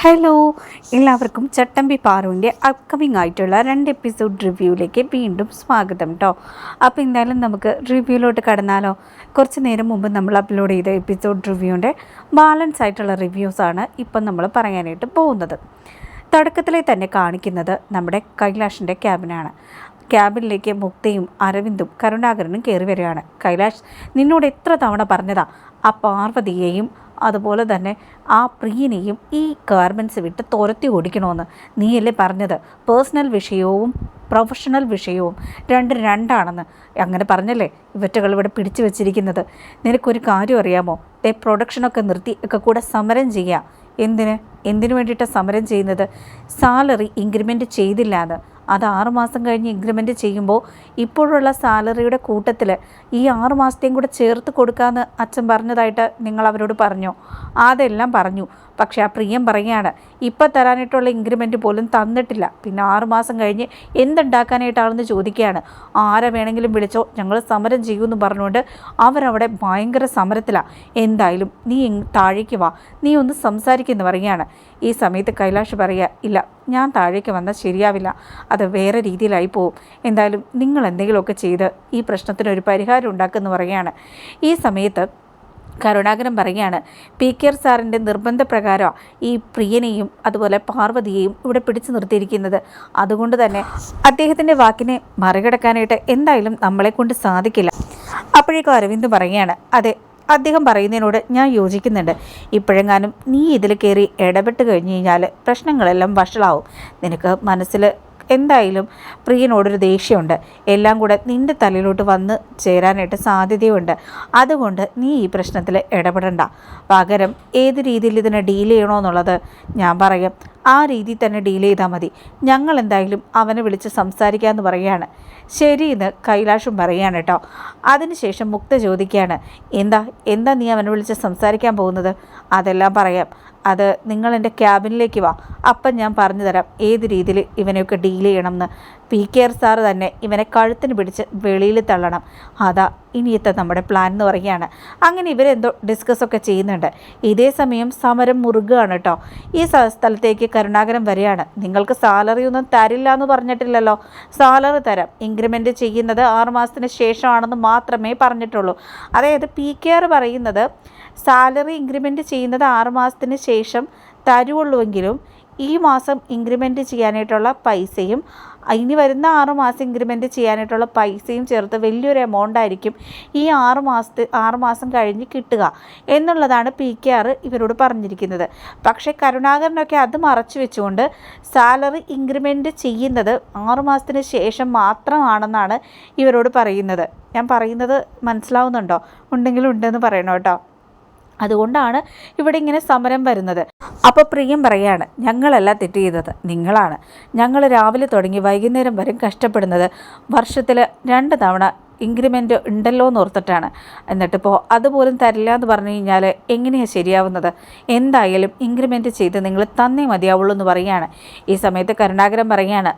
Hello എല്ലാവർക്കും ചട്ടമ്പി പാറുവിന്റെ upcoming ആയിട്ടുള്ള രണ്ട് എപ്പിസോഡ് റിവ്യൂവിലേക്ക് വീണ്ടും സ്വാഗതം കേട്ടോ അപ്പോൾ എന്തായാലും നമുക്ക് റിവ്യൂവിലോട്ട് കടന്നാലോ. കുറച്ച് നേരം മുമ്പ് നമ്മൾ അപ്ലോഡ് ചെയ്ത എപ്പിസോഡ് റിവ്യൂവിന്റെ ബാലൻസ് ആയിട്ടുള്ള റിവ്യൂസാണ് ഇപ്പം നമ്മൾ പറയാനായിട്ട് പോകുന്നത്. തുടക്കത്തിലെ തന്നെ കാണിക്കുന്നത് നമ്മുടെ കൈലാഷിന്റെ ക്യാബിനാണ് ക്യാബിനിലേക്ക് മുക്തയും അരവിന്ദും കരുണാകരനും കയറി വരികയാണ്. കൈലാഷ് നിന്നോട് എത്ര തവണ പറഞ്ഞതാ? ആ പാർവതിയെയും അതുപോലെ തന്നെ ആ പ്രിയനെയും ഈ ഗാർമെന്റ്സ് വിട്ട് തുരത്തി ഓടിക്കണമെന്ന് നീയല്ലേ പറഞ്ഞത്? പേഴ്സണൽ വിഷയവും പ്രൊഫഷണൽ വിഷയവും രണ്ട് രണ്ടാണെന്ന് അങ്ങനെ പറഞ്ഞല്ലേ ഇവറ്റകൾ ഇവിടെ പിടിച്ചു വെച്ചിരിക്കുന്നത്? നിനക്കൊരു കാര്യം അറിയാമോ? ദേ പ്രൊഡക്ഷനൊക്കെ നിർത്തി ഒക്കെ കൂടെ സമരം ചെയ്യുക എന്തിന്? എന്തിനു വേണ്ടിയിട്ടാണ് സമരം ചെയ്യുന്നത്? സാലറി ഇൻക്രിമെന്റ് ചെയ്തില്ല എന്ന്. അത് ആറുമാസം കഴിഞ്ഞ് ഇൻക്രിമെന്റ് ചെയ്യുമ്പോൾ ഇപ്പോഴുള്ള സാലറിയുടെ കൂട്ടത്തിൽ ഈ ആറ് മാസത്തെയും കൂടെ ചേർത്ത് കൊടുക്കാമെന്ന് അച്ഛൻ പറഞ്ഞതായിട്ട് നിങ്ങൾ അവരോട് പറഞ്ഞോ. അതെല്ലാം പറഞ്ഞു. പക്ഷേ ആ പ്രിയം പറയുകയാണ് ഇപ്പം തരാനായിട്ടുള്ള ഇൻക്രിമെന്റ് പോലും തന്നിട്ടില്ല. പിന്നെ ആറുമാസം കഴിഞ്ഞ് എന്തുണ്ടാക്കാനായിട്ടാണെന്ന് ചോദിക്കുകയാണ്. ആരെ വേണമെങ്കിലും വിളിച്ചോ ഞങ്ങൾ സമരം ചെയ്യുമെന്ന് പറഞ്ഞുകൊണ്ട് അവരവിടെ ഭയങ്കര സമരത്തിലാണ് എന്തായാലും നീ താഴേക്ക് വാ നീ ഒന്ന് സംസാരിക്കുമെന്ന് പറയുകയാണ്. ഈ സമയത്ത് കൈലാഷ് പറയുക ഇല്ല ഞാൻ താഴേക്ക് വന്നാൽ ശരിയാവില്ല അത് വേറെ രീതിയിലായി പോവും. എന്തായാലും നിങ്ങൾ എന്തെങ്കിലുമൊക്കെ ചെയ്ത് ഈ പ്രശ്നത്തിനൊരു പരിഹാരം ഉണ്ടാക്കുമെന്ന് പറയുകയാണ്. ഈ സമയത്ത് കരുണാകരൻ പറയുകയാണ് പി കെ ആർ സാറിന്റെ നിർബന്ധപ്രകാരം ഈ പ്രിയനെയും അതുപോലെ പാർവതിയെയും ഇവിടെ പിടിച്ചു നിർത്തിയിരിക്കുന്നത്. അതുകൊണ്ട് തന്നെ അദ്ദേഹത്തിന്റെ വാക്കിനെ മറികടക്കാനായിട്ട് എന്തായാലും നമ്മളെ കൊണ്ട് സാധിക്കില്ല. അപ്പോഴേക്കും അരവിന്ദ് പറയുകയാണ് അതെ അദ്ദേഹം പറയുന്നതിനോട് ഞാൻ യോജിക്കുന്നുണ്ട്. ഇപ്പോഴെങ്ങാനും നീ ഇതിൽ കയറി ഇടപെട്ട് കഴിഞ്ഞ് കഴിഞ്ഞാൽ പ്രശ്നങ്ങളെല്ലാം വഷളാവും. നിനക്ക് മനസ്സിൽ എന്തായാലും പ്രിയനോടൊരു ദേഷ്യമുണ്ട്. എല്ലാം കൂടെ നിന്റെ തലയിലോട്ട് വന്ന് ചേരാനായിട്ട് സാധ്യതയുണ്ട്. അതുകൊണ്ട് നീ ഈ പ്രശ്നത്തിൽ ഇടപെടണ്ട. പകരം ഏത് രീതിയിൽ ഇതിനെ ഡീൽ ചെയ്യണമെന്നുള്ളത് ഞാൻ പറയാം. ആ രീതിയിൽ തന്നെ ഡീൽ ചെയ്താൽ മതി. ഞങ്ങൾ എന്തായാലും അവനെ വിളിച്ച് സംസാരിക്കാമെന്ന് പറയുകയാണ്. ശരി എന്ന് കൈലാഷും പറയുകയാണ് കേട്ടോ. അതിനുശേഷം മുക്ത ചോദിക്കുകയാണ് എന്താ എന്താ നീ അവനെ വിളിച്ച് സംസാരിക്കാൻ പോകുന്നത്? അതെല്ലാം പറയാം. അത് നിങ്ങൾ എന്റെ ക്യാബിനിലേക്ക് വാ. അപ്പം ഞാൻ പറഞ്ഞു തരാം ഏത് രീതിയിൽ ഇവനെയൊക്കെ ഡീൽ ചെയ്യണമെന്ന് പി കെ ആർ സാറ് തന്നെ ഇവനെ കഴുത്തിന് പിടിച്ച് വെളിയിൽ തള്ളണം. അതാ ഇനിയത്തെ നമ്മുടെ പ്ലാൻ എന്ന് പറയുകയാണ്. അങ്ങനെ ഇവരെന്തോ ഡിസ്കസ് ഒക്കെ ചെയ്യുന്നുണ്ട്. ഇതേ സമയം സമരം മുറുകയാണ് കേട്ടോ ഈ സ്ഥലത്തേക്ക് കരുണാകരൻ വരെയാണ് നിങ്ങൾക്ക് സാലറി ഒന്നും തരില്ല എന്ന് പറഞ്ഞിട്ടില്ലല്ലോ. സാലറി തരാം. ഇൻക്രിമെന്റ് ചെയ്യുന്നത് ആറുമാസത്തിന് ശേഷമാണെന്ന് മാത്രമേ പറഞ്ഞിട്ടുള്ളൂ. അതായത് പി കെ ആർ പറയുന്നത് സാലറി ഇൻക്രിമെന്റ് ചെയ്യുന്നത് ആറുമാസത്തിന് ശേഷം തരുവുള്ളൂവെങ്കിലും ഈ മാസം ഇൻക്രിമെന്റ് ചെയ്യാനായിട്ടുള്ള പൈസയും ഇനി വരുന്ന ആറ് മാസം ഇൻക്രിമെന്റ് ചെയ്യാനായിട്ടുള്ള പൈസയും ചേർത്ത് വലിയൊരു എമൗണ്ട് ആയിരിക്കും ഈ ആറ് മാസത്തെ ആറ് മാസം കഴിഞ്ഞ് കിട്ടുക എന്നുള്ളതാണ് പി കെ ആർ ഇവരോട് പറഞ്ഞിരിക്കുന്നത്. പക്ഷേ കരുണാകരനൊക്കെ അത് മറച്ചു വെച്ചുകൊണ്ട് സാലറി ഇൻക്രിമെന്റ് ചെയ്യുന്നത് ആറ് മാസത്തിന് ശേഷം മാത്രമാണെന്നാണ് ഇവരോട് പറയുന്നത്. ഞാൻ പറയുന്നത് മനസ്സിലാവുന്നുണ്ടോ? ഉണ്ടെങ്കിലും ഉണ്ടെന്ന് പറയണം കേട്ടോ. അതുകൊണ്ടാണ് ഇവിടെ ഇങ്ങനെ സമരം വരുന്നത്. അപ്പോൾ പ്രിയം പറയാണ് ഞങ്ങളല്ല തെറ്റ് ചെയ്തത് നിങ്ങളാണ്. ഞങ്ങൾ രാവിലെ തുടങ്ങി വൈകുന്നേരം വരെ കഷ്ടപ്പെടുന്നത് വർഷത്തിൽ രണ്ട് തവണ ഇൻക്രിമെന്റ് ഉണ്ടല്ലോ എന്ന് ഓർത്തിട്ടാണ്. എന്നിട്ടിപ്പോൾ അതുപോലും തരില്ല എന്ന് പറഞ്ഞു കഴിഞ്ഞാൽ എങ്ങനെയാണ് ശരിയാവുന്നത്? എന്തായാലും ഇൻക്രിമെന്റ് ചെയ്ത് നിങ്ങൾ തന്നേ മതിയാവുള്ളൂ എന്ന് പറയുകയാണ് ഈ സമയത്ത് കരുണാകരൻ പറയുകയാണ്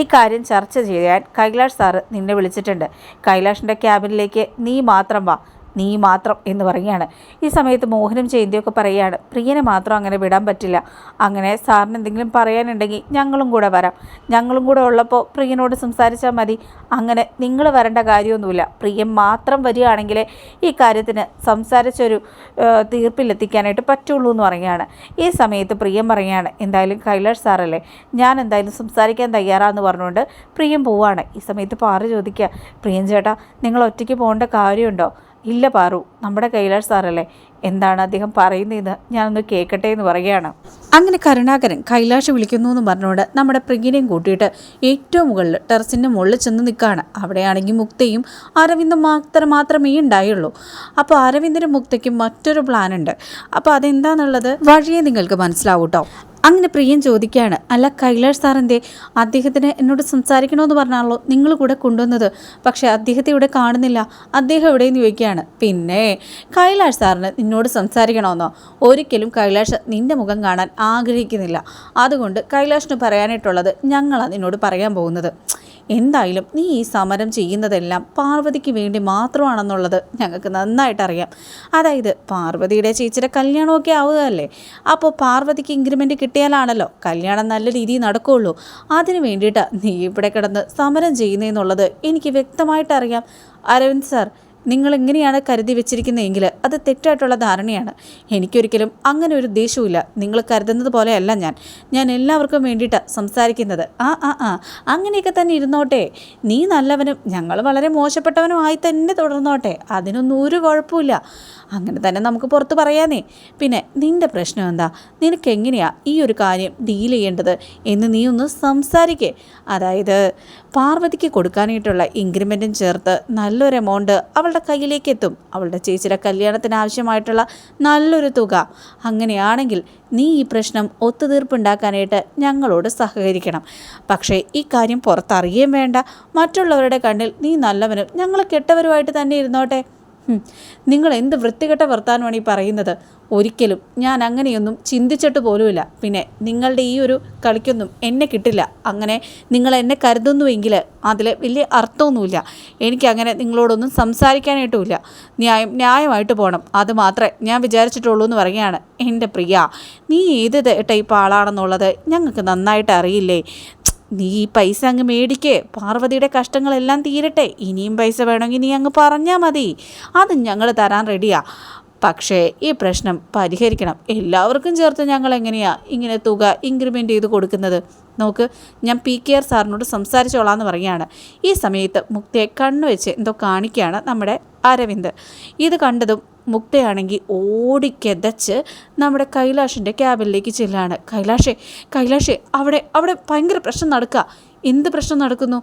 ഈ കാര്യം ചർച്ച ചെയ്യാൻ കൈലാഷ് സാറ് നിന്നെ വിളിച്ചിട്ടുണ്ട്. കൈലാഷിന്റെ ക്യാബിനിലേക്ക് നീ മാത്രം വാ. നീ മാത്രം എന്ന് പറയുകയാണ്. ഈ സമയത്ത് മോഹനും ജയന്തിയൊക്കെ പറയുകയാണ് പ്രിയനെ മാത്രം അങ്ങനെ വിടാൻ പറ്റില്ല. അങ്ങനെ സാറിന് എന്തെങ്കിലും പറയാനുണ്ടെങ്കിൽ ഞങ്ങളും കൂടെ വരാം. ഞങ്ങളും കൂടെ ഉള്ളപ്പോൾ പ്രിയനോട് സംസാരിച്ചാൽ മതി. അങ്ങനെ നിങ്ങൾ വരേണ്ട കാര്യമൊന്നുമില്ല. പ്രിയൻ മാത്രം വരികയാണെങ്കിലേ ഈ കാര്യത്തിന് സംസാരിച്ചൊരു തീർപ്പിലെത്തിക്കാനായിട്ട് പറ്റുള്ളൂ എന്ന് പറയുകയാണ്. ഈ സമയത്ത് പ്രിയം പറയുകയാണ് എന്തായാലും കൈലാഷ് സാറല്ലേ ഞാൻ എന്തായാലും സംസാരിക്കാൻ തയ്യാറാന്ന് പറഞ്ഞുകൊണ്ട് പ്രിയം പോവാണ്. ഈ സമയത്ത് പാറ ചോദിക്കുക പ്രിയം ചേട്ടാ നിങ്ങൾ ഒറ്റയ്ക്ക് പോകേണ്ട കാര്യമുണ്ടോ? ഇല്ല പാറു നമ്മുടെ കൈലാഷ് സാറല്ലേ? എന്താണ് അദ്ദേഹം പറയുന്നതെന്ന് ഞാനൊന്ന് കേൾക്കട്ടെ എന്ന് പറയുകയാണ്. അങ്ങനെ കരുണാകരൻ കൈലാഷ് വിളിക്കുന്നു എന്ന് പറഞ്ഞുകൊണ്ട് നമ്മുടെ പ്രിഗിനെയും കൂട്ടിയിട്ട് ഏറ്റവും മുകളിൽ ടെറസിന്റെ മുകളിൽ ചെന്ന് നിൽക്കുകയാണ്. അവിടെയാണെങ്കിൽ മുക്തയും അരവിന്ദും മാത്രം മാത്രമേ ഉണ്ടായുള്ളൂ. അപ്പോൾ അരവിന്ദനും മുക്തയ്ക്കും മറ്റൊരു പ്ലാൻ ഉണ്ട്. അപ്പോൾ അതെന്താണെന്നുള്ളത് വഴിയെ നിങ്ങൾക്ക് മനസ്സിലാവും കേട്ടോ അങ്ങനെ പ്രിയം ചോദിക്കുകയാണ് അല്ല കൈലാഷ് സാറിന്റെ അദ്ദേഹത്തിന് എന്നോട് സംസാരിക്കണമെന്ന് പറഞ്ഞാണല്ലോ നിങ്ങൾ കൂടെ കൊണ്ടുവന്നത്. പക്ഷേ അദ്ദേഹത്തെ ഇവിടെ കാണുന്നില്ല. അദ്ദേഹം എവിടെയെന്ന് ചോദിക്കുകയാണ് പിന്നെ കൈലാഷ് സാറിന് നിന്നോട് സംസാരിക്കണമെന്നോ ഒരിക്കലും കൈലാഷ് നിന്റെ മുഖം കാണാൻ ആഗ്രഹിക്കുന്നില്ല. അതുകൊണ്ട് കൈലാഷിന് പറയാനായിട്ടുള്ളത് ഞങ്ങളാണ് നിന്നോട് പറയാൻ പോകുന്നത്. എന്തായാലും നീ ഈ സമരം ചെയ്യുന്നതെല്ലാം പാർവതിക്ക് വേണ്ടി മാത്രമാണെന്നുള്ളത് ഞങ്ങൾക്ക് നന്നായിട്ട് അറിയാം അതായത് പാർവതിയുടെ ചേച്ചിയുടെ കല്യാണമൊക്കെ ആവുകയല്ലേ? അപ്പോൾ പാർവതിക്ക് ഇൻക്രിമെന്റ് കിട്ടിയാലാണല്ലോ. കല്യാണം നല്ല രീതിയിൽ നടക്കുകയുള്ളൂ അതിന് വേണ്ടിയിട്ട് നീ ഇവിടെ കിടന്ന് സമരം ചെയ്യുന്നതെന്നുള്ളത് എനിക്ക് വ്യക്തമായിട്ടറിയാം. അരവിന്ദ് സാർ നിങ്ങൾ എങ്ങനെയാണ് കരുതി വെച്ചിരിക്കുന്നതെങ്കിൽ അത് തെറ്റായിട്ടുള്ള ധാരണയാണ്. എനിക്കൊരിക്കലും അങ്ങനെ ഒരു ഉദ്ദേശവുമില്ല. നിങ്ങൾ കരുതുന്നത് പോലെയല്ല ഞാൻ. ഞാൻ എല്ലാവർക്കും വേണ്ടിയിട്ട് സംസാരിക്കുന്നത്. ആ ആ ആ. അങ്ങനെയൊക്കെ തന്നെ ഇരുന്നോട്ടെ. നീ നല്ലവനും ഞങ്ങൾ വളരെ മോശപ്പെട്ടവനും ആയി തന്നെ തുടർന്നോട്ടെ. അതിനൊന്നും ഒരു കുഴപ്പമില്ല അങ്ങനെ തന്നെ നമുക്ക് പുറത്ത് പറയാനേ പിന്നെ നിന്റെ പ്രശ്നം എന്താ? നിനക്ക് എങ്ങനെയാ ഈ ഒരു കാര്യം ഡീൽ ചെയ്യേണ്ടത് എന്ന് നീ ഒന്ന് സംസാരിക്കേ. അതായത് പാർവതിക്ക് കൊടുക്കാനായിട്ടുള്ള ഇൻക്രിമെന്റും ചേർത്ത് നല്ലൊരു എമൗണ്ട് അവളുടെ കയ്യിലേക്ക് എത്തും. അവളുടെ ചേച്ചിയുടെ കല്യാണത്തിന് ആവശ്യമായിട്ടുള്ള നല്ലൊരു തുക. അങ്ങനെയാണെങ്കിൽ നീ ഈ പ്രശ്നം ഒത്തുതീർപ്പുണ്ടാക്കാനായിട്ട് ഞങ്ങളോട് സഹകരിക്കണം. പക്ഷേ ഈ കാര്യം പുറത്തറിയുകയും വേണ്ട. മറ്റുള്ളവരുടെ കണ്ണിൽ നീ നല്ലവനും ഞങ്ങൾ കെട്ടവരുമായിട്ട് തന്നെ ഇരുന്നോട്ടെ. നിങ്ങൾ എന്ത് വൃത്തികെട്ട വർത്താനമാണ് ഈ പറയുന്നത്? ഒരിക്കലും. ഞാൻ അങ്ങനെയൊന്നും ചിന്തിച്ചിട്ട് പോലുമില്ല. പിന്നെ നിങ്ങളുടെ ഈ ഒരു കളിക്കൊന്നും എന്നെ കിട്ടില്ല. അങ്ങനെ നിങ്ങൾ എന്നെ കരുതുന്നുവെങ്കിൽ അതിൽ വലിയ അർത്ഥമൊന്നുമില്ല. എനിക്കങ്ങനെ നിങ്ങളോടൊന്നും സംസാരിക്കാനായിട്ടുമില്ല. ന്യായം ന്യായമായിട്ട് പോകണം. അത് മാത്രമേ ഞാൻ വിചാരിച്ചിട്ടുള്ളൂ എന്ന് പറയുകയാണ് എന്റെ പ്രിയ. നീ ഏത് ടൈപ്പ് ആളാണെന്നുള്ളത് ഞങ്ങൾക്ക് നന്നായിട്ട് അറിയില്ലേ? നീ ഈ പൈസ അങ്ങ് മേടിക്കേ. പാർവതിയുടെ കഷ്ടങ്ങളെല്ലാം തീരട്ടെ. ഇനിയും പൈസ വേണമെങ്കിൽ നീ അങ്ങ് പറഞ്ഞാൽ മതി. അത് ഞങ്ങൾ തരാൻ റെഡിയാ. പക്ഷേ ഈ പ്രശ്നം പരിഹരിക്കണം. എല്ലാവർക്കും ചേർത്ത് ഞങ്ങൾ എങ്ങനെയാ ഇങ്ങനെ തുക ഇൻക്രിമെന്റ് ചെയ്ത് കൊടുക്കുന്നത്? നോക്ക് ഞാൻ പി കെ ആർ സാറിനോട് സംസാരിച്ചോളാം എന്ന് പറയുകയാണ്. ഈ സമയത്ത് മുക്തയെ കണ്ണുവെച്ച് എന്തോ കാണിക്കുകയാണ് നമ്മുടെ അരവിന്ദ്. ഇത് കണ്ടതും മുക്തയാണെങ്കിൽ ഓടിക്കെതച്ച് നമ്മുടെ കൈലാഷിന്റെ ക്യാബിനിലേക്ക് ചെല്ലാണ്. കൈലാഷേ കൈലാഷേ അവിടെ അവിടെ ഭയങ്കര പ്രശ്നം നടക്കുക എന്ത് പ്രശ്നം നടക്കുന്നു?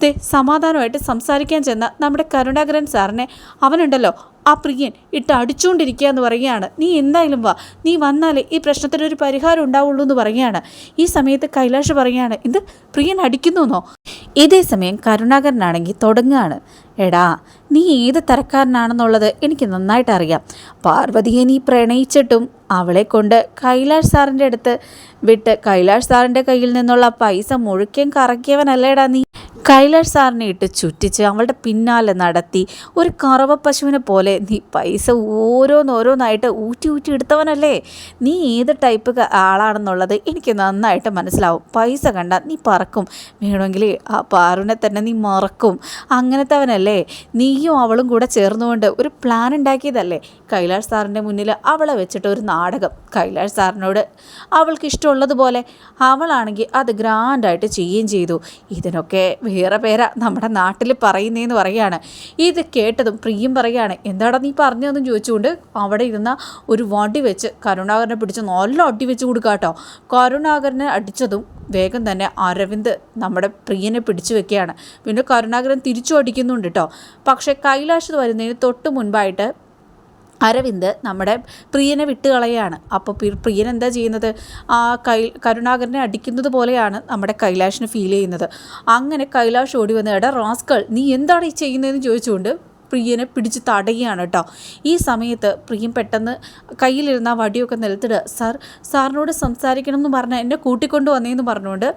ദേ സമാധാനമായിട്ട് സംസാരിക്കാൻ ചെന്ന നമ്മുടെ കരുണാകരൻ സാറിനെ അവനുണ്ടല്ലോ ആ പ്രിയൻ ഇട്ട് അടിച്ചുകൊണ്ടിരിക്കുക എന്ന് പറയുകയാണ്. നീ എന്തായാലും വാ. നീ വന്നാലേ ഈ പ്രശ്നത്തിനൊരു പരിഹാരം ഉണ്ടാവുള്ളൂ എന്ന് പറയുകയാണ്. ഈ സമയത്ത് കൈലാഷ് പറയുകയാണ് എന്ത്? പ്രിയൻ അടിക്കുന്നുവെന്നോ ഇതേ സമയം കരുണാകരനാണെങ്കിൽ തുടങ്ങുകയാണ്. എടാ നീ ഏത് തരക്കാരനാണെന്നുള്ളത് എനിക്ക് നന്നായിട്ട് അറിയാം. പാർവതിയെ നീ പ്രണയിച്ചിട്ടും അവളെ കൊണ്ട് കൈലാഷ് സാറിന്റെ അടുത്ത് വിട്ട് കൈലാഷ് സാറിന്റെ കയ്യിൽ നിന്നുള്ള പൈസ മുഴുക്കൻ കറക്കിയവനല്ലേടാ നീ. കൈലാഷ് സാറിനെ ഇട്ട് ചുറ്റിച്ച് അവളുടെ പിന്നാലെ നടത്തി ഒരു കറവ പശുവിനെ പോലെ നീ പൈസ ഓരോന്നോരോന്നായിട്ട് ഊറ്റി ഊറ്റി എടുത്തവനല്ലേ? നീ ഏത് ടൈപ്പ് ആളാണെന്നുള്ളത് എനിക്ക് നന്നായിട്ട് മനസ്സിലാവും. പൈസ കണ്ട നീ പറക്കും. വേണമെങ്കിൽ ആ പാറുവിനെ തന്നെ നീ മറക്കും. അങ്ങനത്തെവനല്ലേ? നീയും അവളും കൂടെ ചേർന്നുകൊണ്ട് ഒരു പ്ലാൻ ഉണ്ടാക്കിയതല്ലേ? കൈലാഷ് സാറിന്റെ മുന്നിൽ അവളെ വെച്ചിട്ട് ഒരു നാടകം. കൈലാഷ് സാറിനോട് അവൾക്ക് ഇഷ്ടമുള്ളതുപോലെ അവളാണെങ്കിൽ അത് ഗ്രാൻഡായിട്ട് ചെയ്യുകയും ചെയ്തു. ഇതിനൊക്കെ വേറെ പേരാ നമ്മുടെ നാട്ടിൽ പറയുന്നതെന്ന് പറയാണ് ഇത് കേട്ടതും പ്രിയം പറയാണ് എന്താടാ നീ പറഞ്ഞതെന്ന് ചോദിച്ചുകൊണ്ട് അവിടെ ഇരുന്ന ഒരു വടി വെച്ച് കരുണാകരനെ പിടിച്ച് നല്ല അടി വെച്ച് കൊടുക്കാട്ടോ കരുണാകരനെ അടിച്ചതും വേഗം തന്നെ അരവിന്ദ് നമ്മുടെ പ്രിയനെ പിടിച്ചു വെക്കുകയാണ്. പിന്നെ കരുണാകരൻ തിരിച്ചു അടിക്കുന്നുണ്ട് കേട്ടോ പക്ഷേ കൈലാഷ് വരുന്നതിന് തൊട്ട് മുൻപായിട്ട് അരവിന്ദ് നമ്മുടെ പ്രിയനെ വിട്ടുകളയാണ്. അപ്പോൾ പ്രിയൻ എന്താ ചെയ്യുന്നത്? ആ കൈ കരുണാകരനെ അടിക്കുന്നത് പോലെയാണ് നമ്മുടെ കൈലാഷിന് ഫീൽ ചെയ്യുന്നത്. അങ്ങനെ കൈലാഷ് ഓടി വന്ന് എടാ റാസ്കൾ നീ എന്താണ് ഈ ചെയ്യുന്നതെന്ന് ചോദിച്ചുകൊണ്ട് പ്രിയനെ പിടിച്ച് തടയുകയാണ് കേട്ടോ ഈ സമയത്ത് പ്രിയൻ പെട്ടെന്ന് കയ്യിലിരുന്ന വടിയൊക്കെ നിലത്തിടുക. സാർ സാറിനോട് സംസാരിക്കണം എന്ന് പറഞ്ഞാൽ എന്നെ കൂട്ടിക്കൊണ്ടു വന്നേന്ന് പറഞ്ഞുകൊണ്ട്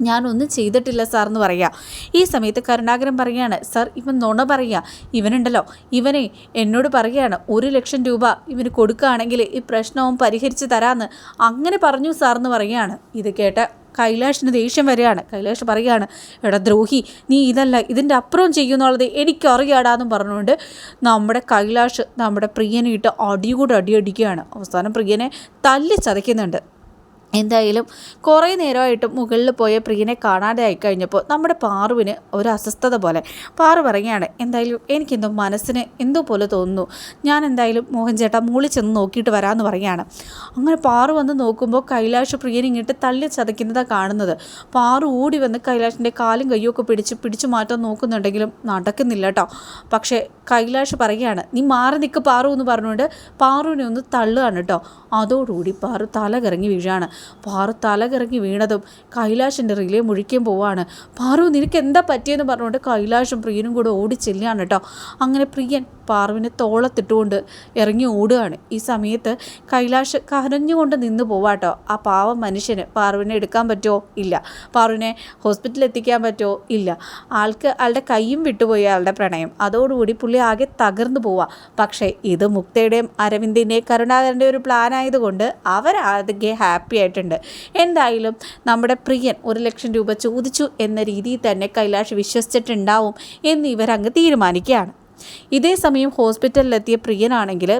ഞാനൊന്നും ചെയ്തിട്ടില്ല സാർ എന്ന് പറയുക ഈ സമയത്ത് കരുണാകരൻ പറയുകയാണ് സാർ ഇവൻ നുണ പറയുക ഇവനുണ്ടല്ലോ. ഇവനെ എന്നോട് പറയുകയാണ് ഒരു ലക്ഷം രൂപ ഇവന് കൊടുക്കുകയാണെങ്കിൽ ഈ പ്രശ്നവും പരിഹരിച്ച് തരാമെന്ന് അങ്ങനെ പറഞ്ഞു സാർ എന്ന് പറയുകയാണ്. ഇത് കേട്ട കൈലാഷിന് ദേഷ്യം വരികയാണ്. കൈലാഷ് പറയുകയാണ് എടാ ദ്രോഹി നീ ഇതല്ല ഇതിന്റെ അപ്പുറം ചെയ്യുന്നുള്ളത് എനിക്കറിയാടാന്നും പറഞ്ഞുകൊണ്ട് നമ്മുടെ കൈലാഷ് നമ്മുടെ പ്രിയനെ ഇട്ട് അടികൂടെ അടിയടിക്കുകയാണ് അവസാനം പ്രിയനെ തല്ലി ചതയ്ക്കുന്നുണ്ട്. എന്തായാലും കുറേ നേരമായിട്ട് മുകളിൽ പോയ പ്രിയനെ കാണാതെ ആയി കഴിഞ്ഞപ്പോൾ നമ്മുടെ പാറുവിന് ഒരു അസ്വസ്ഥത പോലെ. പാറു പറയുകയാണ് എന്തായാലും എനിക്കെന്തോ മനസ്സിന് എന്തോ പോലെ തോന്നുന്നു. ഞാൻ എന്തായാലും മോഹൻ ചേട്ടാ മൂളി ചെന്ന് നോക്കിയിട്ട് വരാമെന്ന് പറയുകയാണ്. അങ്ങനെ പാറു വന്ന് നോക്കുമ്പോൾ കൈലാഷ് പ്രിയൻ ഇങ്ങോട്ട് തള്ളി ചതയ്ക്കുന്നതാണ് കാണുന്നത്. പാറു ഓടി വന്ന് കൈലാഷിന്റെ കാലും കയ്യും ഒക്കെ പിടിച്ച് പിടിച്ചു മാറ്റാൻ നോക്കുന്നുണ്ടെങ്കിലും നടക്കുന്നില്ല കേട്ടോ പക്ഷേ കൈലാഷ് പറയുകയാണ് നീ മാറി നിൽക്ക് പാറു എന്ന് പറഞ്ഞുകൊണ്ട് പാറുവിനെ ഒന്ന് തള്ളുകയാണ് കേട്ടോ അതോടുകൂടി പാറു തല കറങ്ങി വീഴാണ്. പാറു തല കറങ്ങി വീണതും കൈലാഷിന്റെ റിലേ മുഴിക്കാൻ പോവാണ്. പാറു നിനക്ക് എന്താ പറ്റിയെന്ന് പറഞ്ഞുകൊണ്ട് കൈലാഷും പ്രിയനും കൂടെ ഓടി ചെല്ലുകയാണ് കേട്ടോ. അങ്ങനെ പ്രിയൻ പാറുവിനെ തോളത്തിട്ടുകൊണ്ട് ഇറങ്ങി ഓടുകയാണ്. ഈ സമയത്ത് കൈലാഷ് കരഞ്ഞുകൊണ്ട് നിന്ന് പോവാട്ടോ ആ പാവം മനുഷ്യന് പാറുവിനെ എടുക്കാൻ പറ്റുമോ? ഇല്ല. പാറുവിനെ ഹോസ്പിറ്റലിൽ എത്തിക്കാൻ പറ്റുമോ? ഇല്ല. ആൾക്ക് ആളുടെ കൈയും വിട്ടുപോയി ആളുടെ പ്രണയം. അതോടുകൂടി പുള്ളി ആകെ തകർന്നു പോവാ. പക്ഷേ ഇത് മുക്തയുടെയും അരവിന്ദിന്റെയും കരുണാകരന്റെ ഒരു പ്ലാൻ ആയതുകൊണ്ട് അവരാകെ ഹാപ്പി ആയിട്ടുണ്ട്. എന്തായാലും നമ്മുടെ പ്രിയൻ ഒരു ലക്ഷം രൂപ ചോദിച്ചു എന്ന രീതിയിൽ തന്നെ കൈലാഷ് വിശ്വസിച്ചിട്ടുണ്ടാവും എന്ന് ഇവരങ്ങ് തീരുമാനിക്കുകയാണ്. ഇതേ സമയം ഹോസ്പിറ്റലിലെത്തിയ പ്രിയനാണെങ്കിൽ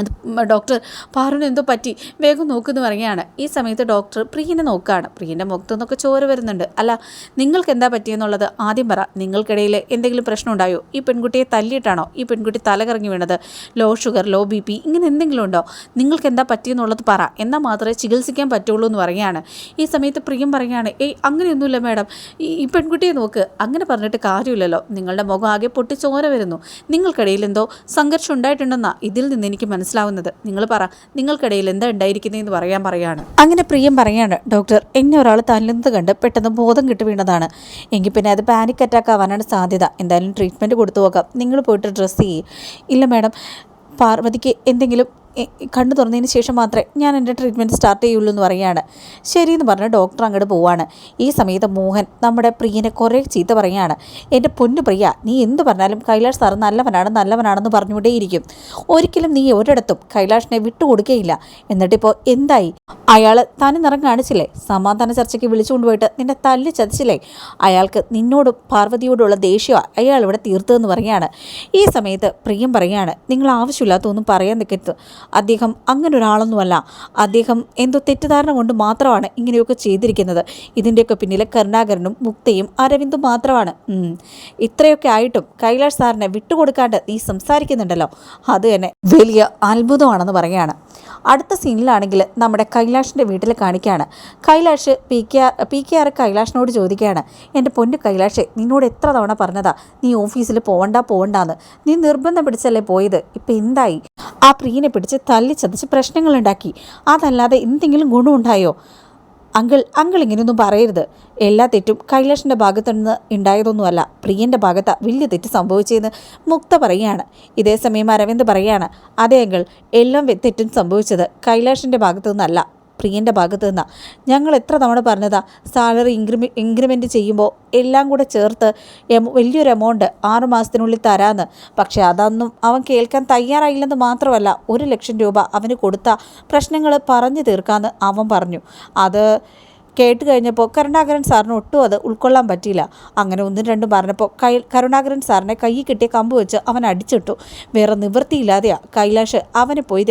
അത് ഡോക്ടർ പാറുവിന് എന്തോ പറ്റി? വേഗം നോക്കുന്നു പറയുകയാണ്. ഈ സമയത്ത് ഡോക്ടർ പ്രിയനെ നോക്കുകയാണ് പ്രിയന്റെ മുഖത്തു നിന്നൊക്കെ ചോര വരുന്നുണ്ട്. അല്ല നിങ്ങൾക്ക് എന്താ പറ്റിയെന്നുള്ളത് ആദ്യം പറ. നിങ്ങൾക്കിടയിൽ എന്തെങ്കിലും പ്രശ്നം ഉണ്ടായോ ഈ പെൺകുട്ടിയെ തല്ലിയിട്ടാണോ? ഈ പെൺകുട്ടി തലകറങ്ങി വീണത്? Low sugar low B P ഇങ്ങനെ എന്തെങ്കിലും ഉണ്ടോ? നിങ്ങൾക്ക് എന്താ പറ്റിയെന്നുള്ളത് പറ. എന്നാൽ മാത്രമേ ചികിത്സിക്കാൻ പറ്റുള്ളൂ എന്ന് പറയുകയാണ്. ഈ സമയത്ത് പ്രിയം പറയുകയാണ് ഏയ് അങ്ങനെയൊന്നുമില്ല മാഡം. ഈ പെൺകുട്ടിയെ നോക്ക്. അങ്ങനെ പറഞ്ഞിട്ട് കാര്യമില്ലല്ലോ. നിങ്ങളുടെ മുഖം ആകെ പൊട്ടി ചോര വരുന്നു. നിങ്ങൾക്കിടയിൽ എന്തോ സംഘർഷം ഉണ്ടായിട്ടുണ്ടെന്നാ ഇതിൽ നിന്ന് എനിക്ക് മനസ്സിലാവുന്നത്. നിങ്ങൾ പറ നിങ്ങൾക്കിടയിൽ എന്താ ഉണ്ടായിരിക്കുന്നതെന്ന് പറയാൻ പറയാണ്. അങ്ങനെ പ്രിയം പറയാണ് ഡോക്ടർ എന്നെ ഒരാൾ തല്ലുന്നത് കണ്ട് പെട്ടെന്ന് ബോധം കിട്ടി വീണതാണ്. എങ്കിൽ പിന്നെ അത് പാനിക് അറ്റാക്ക് ആവാനാണ് സാധ്യത. എന്തായാലും ട്രീറ്റ്മെന്റ് കൊടുത്തു നോക്കാം. നിങ്ങൾ പോയിട്ട് ഡ്രസ്സ് ചെയ്യേ. ഇല്ല മാഡം പാർവതിക്ക് എന്തെങ്കിലും കണ്ണു തുറന്നതിന് ശേഷം മാത്രമേ ഞാൻ എന്റെ ട്രീറ്റ്മെന്റ് സ്റ്റാർട്ട് ചെയ്യുള്ളൂ എന്ന് പറയുകയാണ്. ശരിയെന്ന് പറഞ്ഞ് ഡോക്ടർ അങ്ങോട്ട് പോവാണ്. ഈ സമയത്ത് മോഹൻ നമ്മുടെ പ്രിയനെ കുറേ ചീത്ത പറയുകയാണ്. എന്റെ പൊന്നു പ്രിയ നീ എന്ത് പറഞ്ഞാലും കൈലാഷ് സാർ നല്ലവനാണ് നല്ലവനാണെന്ന് പറഞ്ഞുകൊണ്ടേയിരിക്കും. ഒരിക്കലും നീ ഒരിടത്തും കൈലാഷിനെ വിട്ടുകൊടുക്കുകയില്ല. എന്നിട്ടിപ്പോൾ എന്തായി? അയാൾ തനി നിറം കാണിച്ചില്ലേ? സമാധാന ചർച്ചയ്ക്ക് വിളിച്ചുകൊണ്ട് പോയിട്ട് നിന്നെ തല്ലി ചതിച്ചില്ലേ? അയാൾക്ക് നിന്നോടും പാർവതിയോടുള്ള ദേഷ്യമാണ് അയാൾ ഇവിടെ തീർത്തതെന്ന് പറയുകയാണ്. ഈ സമയത്ത് പ്രിയം പറയുകയാണ് നിങ്ങൾ ആവശ്യമില്ലാത്തൊന്നും പറയാൻ നിൽക്കരുത് അദ്ദേഹം അങ്ങനെ ഒരാളൊന്നുമല്ല അദ്ദേഹം എന്തോ തെറ്റിദ്ധാരണ കൊണ്ട് മാത്രമാണ് ഇങ്ങനെയൊക്കെ ചെയ്തിരിക്കുന്നത്. ഇതിന്റെയൊക്കെ പിന്നിൽ കരുണാകരനും മുക്തയും അരവിന്ദും മാത്രമാണ്. ഇത്രയൊക്കെ ആയിട്ടും കൈലാഷ് സാറിനെ വിട്ടുകൊടുക്കാണ്ട് നീ സംസാരിക്കുന്നുണ്ടല്ലോ. അത് തന്നെ വലിയ അത്ഭുതമാണെന്ന് പറയുകയാണ്. അടുത്ത സീനിലാണെങ്കിൽ നമ്മുടെ കൈലാഷിന്റെ വീട്ടിൽ കാണിക്കുകയാണ് Kailash P K R P K R കൈലാഷിനോട് ചോദിക്കുകയാണ്. എന്റെ പൊന്നു കൈലാഷ് നിന്നോട് എത്ര തവണ പറഞ്ഞതാ? നീ ഓഫീസിൽ പോകണ്ട പോകണ്ടാന്ന് നീ നിർബന്ധം പിടിച്ചല്ലേ പോയത്? ഇപ്പം എന്തായി? ആ പ്രിയനെ പിടിച്ച് തല്ലി ചതച്ച് പ്രശ്നങ്ങളുണ്ടാക്കി. അതല്ലാതെ എന്തെങ്കിലും ഗുണമുണ്ടായോ? അങ്കിൾ അങ്കിൾ ഇങ്ങനെയൊന്നും പറയരുത്. എല്ലാ തെറ്റും കൈലാഷിന്റെ ഭാഗത്തു നിന്ന് ഉണ്ടായതൊന്നുമല്ല. പ്രിയന്റെ ഭാഗത്ത് വലിയ തെറ്റ് സംഭവിച്ചതെന്ന് മുക്ത പറയുകയാണ്. ഇതേസമയം അരവിന്ദ് പറയുകയാണ് അതേ അങ്കിൾ എല്ലാം തെറ്റും സംഭവിച്ചത് കൈലാഷിന്റെ ഭാഗത്തു നിന്നല്ല പ്രിയന്റെ ഭാഗത്ത് നിന്നാണ് ഞങ്ങൾ എത്ര തവണ പറഞ്ഞതാ സാലറി ഇൻക്രിമെ ഇൻക്രിമെന്റ് ചെയ്യുമ്പോൾ എല്ലാം കൂടെ ചേർത്ത് വലിയൊരു എമൗണ്ട് ആറ് മാസത്തിനുള്ളിൽ തരാമെന്ന് പക്ഷേ അതൊന്നും അവൻ കേൾക്കാൻ തയ്യാറായില്ലെന്ന് മാത്രമല്ല ഒരു ലക്ഷം രൂപ അവന് കൊടുത്ത പ്രശ്നങ്ങൾ പറഞ്ഞു തീർക്കാമെന്ന് അവൻ പറഞ്ഞു. അത് കേട്ട് കഴിഞ്ഞപ്പോൾ കരുണാകരൻ സാറിന് ഒട്ടും അത് ഉൾക്കൊള്ളാൻ പറ്റിയില്ല. അങ്ങനെ ഒന്നും രണ്ടും പറഞ്ഞപ്പോൾ കൈ കരുണാകരൻ സാറിനെ കൈ കിട്ടിയ കമ്പ് വെച്ച് അവൻ അടിച്ചിട്ടു. വേറെ നിവൃത്തിയില്ലാതെയാ കൈലാഷ് അവനെ പോയി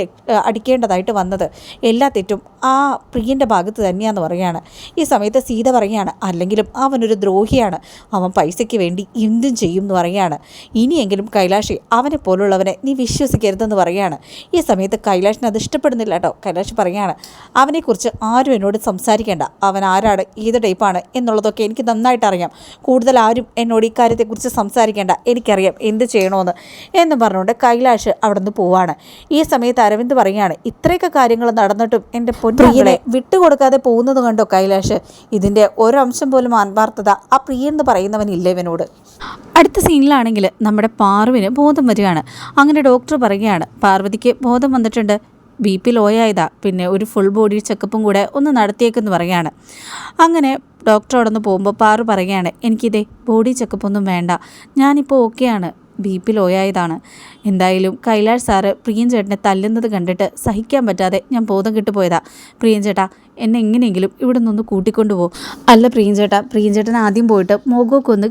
അടിക്കേണ്ടതായിട്ട് വന്നത്. എല്ലാ തെറ്റും ആ പ്രിയന്റെ ഭാഗത്ത് തന്നെയാന്ന് പറയുകയാണ്. ഈ സമയത്ത് സീത പറയുകയാണ് അല്ലെങ്കിലും അവനൊരു ദ്രോഹിയാണ്. അവൻ പൈസയ്ക്ക് വേണ്ടി എന്തും ചെയ്യും എന്ന് പറയുകയാണ്. ഇനിയെങ്കിലും കൈലാഷി അവനെ പോലുള്ളവനെ നീ വിശ്വസിക്കരുതെന്ന് പറയുകയാണ്. ഈ സമയത്ത് കൈലാഷിന് അത് ഇഷ്ടപ്പെടുന്നില്ല കേട്ടോ കൈലാഷ് പറയുകയാണ് അവനെക്കുറിച്ച് ആരും എന്നോട് സംസാരിക്കേണ്ട. അവൻ ആരാണ് ഏത് ടൈപ്പാണ് എന്നുള്ളതൊക്കെ എനിക്ക് നന്നായിട്ട് അറിയാം. കൂടുതൽ ആരും എന്നോട് ഇക്കാര്യത്തെക്കുറിച്ച് കാര്യത്തെക്കുറിച്ച് സംസാരിക്കേണ്ട. എനിക്കറിയാം എന്ത് ചെയ്യണമെന്ന് എന്ന് പറഞ്ഞുകൊണ്ട് കൈലാഷ് അവിടെ നിന്ന് പോവാണ്. ഈ സമയത്ത് അരവിന്ദ് പറയുകയാണ് ഇത്രയൊക്കെ കാര്യങ്ങൾ നടന്നിട്ടും എന്റെ പൊന്നിയെ വിട്ടുകൊടുക്കാതെ പോകുന്നത് കണ്ടോ കൈലാഷ്? ഇതിന്റെ ഒരംശം പോലും ആത്മാർത്ഥത ആ പ്രിയ എന്ന് പറയുന്നവനില്ല ഇവനോട്. അടുത്ത സീനിലാണെങ്കിൽ നമ്മുടെ പാർവിന് ബോധം വരികയാണ്. അങ്ങനെ ഡോക്ടർ പറയുകയാണ് പാർവതിക്ക് ബോധം വന്നിട്ടുണ്ട്. ബി പി ലോ ആയതാ പിന്നെ ഒരു ഫുൾ ബോഡി ചെക്കപ്പും കൂടെ ഒന്ന് നടത്തിയേക്കെന്ന് പറയാണ്. അങ്ങനെ ഡോക്ടറോടൊന്ന് പോകുമ്പോൾ പാറു പറയുകയാണ് എനിക്കിതേ ബോഡി ചെക്കപ്പൊന്നും വേണ്ട. ഞാനിപ്പോൾ ഓക്കെയാണ് ബി പി ആയതാണ് എന്തായാലും കൈലാഷ് സാറ് പ്രിയൻ ചേട്ടനെ തല്ലുന്നത് കണ്ടിട്ട് സഹിക്കാൻ പറ്റാതെ ഞാൻ ബോധം കിട്ടുപോയതാ. പ്രിയൻ ചേട്ടാ എന്നെ എങ്ങനെയെങ്കിലും ഇവിടെ നിന്ന് കൂട്ടിക്കൊണ്ടുപോകും അല്ല പ്രിയൻ ചേട്ടാ ചേട്ടൻ ആദ്യം പോയിട്ട് മുഖമൊക്കെ ഒന്ന്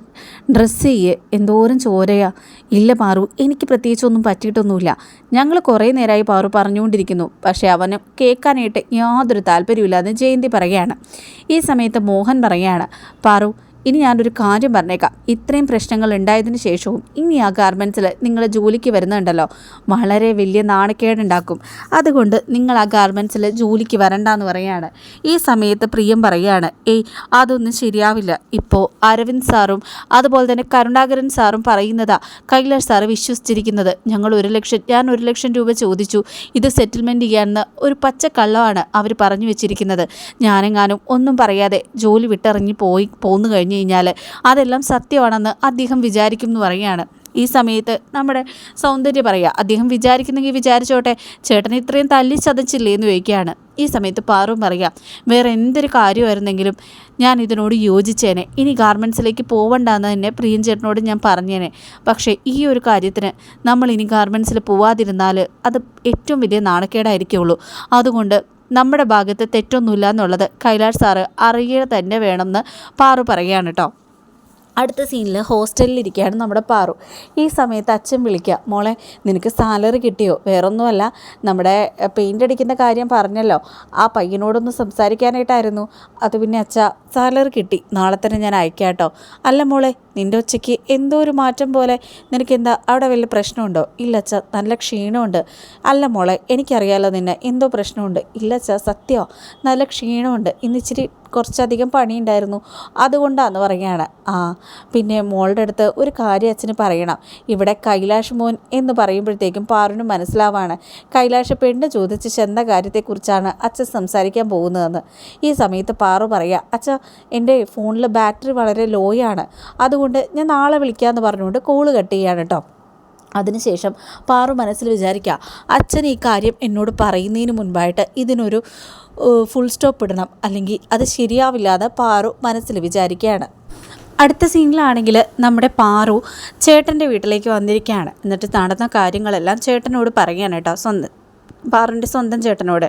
ഡ്രസ്സ് ചെയ്യേ. എന്തോരം ചോരയാ. ഇല്ല പാറു എനിക്ക് പ്രത്യേകിച്ചൊന്നും പറ്റിയിട്ടൊന്നുമില്ല. ഞങ്ങൾ കുറേ നേരമായി പാറു പറഞ്ഞുകൊണ്ടിരിക്കുന്നു. പക്ഷേ അവന് കേൾക്കാനായിട്ട് യാതൊരു താല്പര്യമില്ലാതെ ജയന്തി പറയുകയാണ്. ഈ സമയത്ത് മോഹൻ പറയുകയാണ് പാറു ഇനി ഞാനൊരു കാര്യം പറഞ്ഞേക്കാം. ഇത്രയും പ്രശ്നങ്ങൾ ഉണ്ടായതിനു ശേഷവും ഇനി ആ ഗാർമെന്റ്സിൽ നിങ്ങൾ ജോലിക്ക് വരുന്നുണ്ടല്ലോ. വളരെ വലിയ നാണക്കേടുണ്ടാക്കും. അതുകൊണ്ട് നിങ്ങൾ ആ ഗാർമെൻസിൽ ജോലിക്ക് വരണ്ട എന്ന് പറയാണ്. ഈ സമയത്ത് പ്രിയം പറയാണ് ഏയ് അതൊന്നും ശരിയാവില്ല. ഇപ്പോൾ അരവിന്ദ് സാറും അതുപോലെ തന്നെ കരുണാകരൻ സാറും പറയുന്നതാ കൈലാഷ് സാറ് വിശ്വസിച്ചിരിക്കുന്നത്. ഞങ്ങൾ ഒരു ലക്ഷം ഞാൻ ഒരു ലക്ഷം രൂപ ചോദിച്ചു. ഇത് സെറ്റിൽമെന്റ് ചെയ്യാമെന്ന് ഒരു പച്ചക്കള്ളമാണ് അവർ പറഞ്ഞു വെച്ചിരിക്കുന്നത്. ഞാനെങ്ങാനും ഒന്നും പറയാതെ ജോലി വിട്ടിറങ്ങി പോയി പോന്നു കഴിഞ്ഞു കഴിഞ്ഞാൽ അതെല്ലാം സത്യമാണെന്ന് അദ്ദേഹം വിചാരിക്കും എന്ന് പറയുകയാണ്. ഈ സമയത്ത് നമ്മുടെ സൗന്ദര്യ പറയുക അദ്ദേഹം വിചാരിക്കുന്നെങ്കിൽ വിചാരിച്ചോട്ടെ ചേട്ടൻ ഇത്രയും തല്ലി ചതച്ചില്ലേ? എന്ന് ചോദിക്കുകയാണ്. ഈ സമയത്ത് പാറും പറയുക വേറെ എന്തൊരു കാര്യമായിരുന്നെങ്കിലും ഞാൻ ഇതിനോട് യോജിച്ചേനെ. ഇനി ഗാർമെൻസിലേക്ക് പോവണ്ടെന്ന് തന്നെ പ്രിയൻ ചേട്ടനോട് ഞാൻ പറഞ്ഞേനെ. പക്ഷേ ഈ ഒരു കാര്യത്തിന് നമ്മൾ ഇനി ഗാർമെൻസിൽ പോവാതിരുന്നാൽ അത് ഏറ്റവും വലിയ നാണക്കേടായിരിക്കുള്ളൂ. അതുകൊണ്ട് നമ്മുടെ ഭാഗത്ത് തെറ്റൊന്നുമില്ല എന്നുള്ളത് കൈലാഷ് സാറ് അറിയുക തന്നെ വേണമെന്ന് പാറു പറയുകയാണ് കേട്ടോ. അടുത്ത സീനിൽ ഹോസ്റ്റലിൽ ഇരിക്കുകയാണ് നമ്മുടെ പാറു. ഈ സമയത്ത് അച്ഛൻ വിളിക്കുക മോളെ നിനക്ക് സാലറി കിട്ടിയോ? വേറൊന്നുമല്ല. നമ്മുടെ പെയിന്റ് അടിക്കുന്ന കാര്യം പറഞ്ഞല്ലോ. ആ പയ്യനോടൊന്ന് സംസാരിക്കാനായിട്ടായിരുന്നു. അത് പിന്നെ അച്ഛ സാലറി കിട്ടി. നാളെ തന്നെ ഞാൻ അയക്കാം കേട്ടോ. അല്ല മോളെ നിന്റെ ഉച്ചയ്ക്ക് എന്തോ ഒരു മാറ്റം പോലെ നിനക്ക് എന്താ അവിടെ വലിയ പ്രശ്നമുണ്ടോ? ഇല്ല അച്ഛ നല്ല ക്ഷീണമുണ്ട്. അല്ല മോളെ എനിക്കറിയാലോ നിന്നെ എന്തോ പ്രശ്നമുണ്ട്. ഇല്ലച്ച സത്യമോ നല്ല ക്ഷീണമുണ്ട്. ഇന്ന് ഇച്ചിരി കുറച്ചധികം പണിയുണ്ടായിരുന്നു. അതുകൊണ്ടാന്ന് പറയുകയാണ്. ആ പിന്നെ മോളുടെ അടുത്ത് ഒരു കാര്യം അച്ഛന് പറയണം. ഇവിടെ കൈലാഷ് മോൻ എന്ന് പറയുമ്പോഴത്തേക്കും പാറുന് മനസ്സിലാവാണ്. കൈലാഷ് പെണ്ണ് ചോദിച്ച് ചെന്ന കാര്യത്തെക്കുറിച്ചാണ് അച്ഛൻ സംസാരിക്കാൻ പോകുന്നതെന്ന്. ഈ സമയത്ത് പാറു പറയുക അച്ഛ എന്റെ ഫോണിൽ ബാറ്ററി വളരെ ലോയാണ് അതുകൊണ്ട് ഞാൻ നാളെ വിളിക്കാമെന്ന് പറഞ്ഞുകൊണ്ട് കോൾ കട്ട് ചെയ്യാണ് കേട്ടോ അതിനുശേഷം പാറു മനസ്സിൽ വിചാരിക്കുക അച്ഛൻ ഈ കാര്യം എന്നോട് പറയുന്നതിന് മുൻപായിട്ട് ഇതിനൊരു ഫുൾ സ്റ്റോപ്പ് ഇടണം. അല്ലെങ്കിൽ അത് ശരിയാവില്ലാതെ പാറു മനസ്സിൽ വിചാരിക്കുകയാണ് അടുത്ത സീനിലാണെങ്കിൽ നമ്മുടെ പാറു ചേട്ടന്റെ വീട്ടിലേക്ക് വന്നിരിക്കുകയാണ് എന്നിട്ട് നടന്ന കാര്യങ്ങളെല്ലാം ചേട്ടനോട് പറയുകയാണ് കേട്ടോ സ്വന്തം പാറുന്റെ സ്വന്തം ചേട്ടനോട്.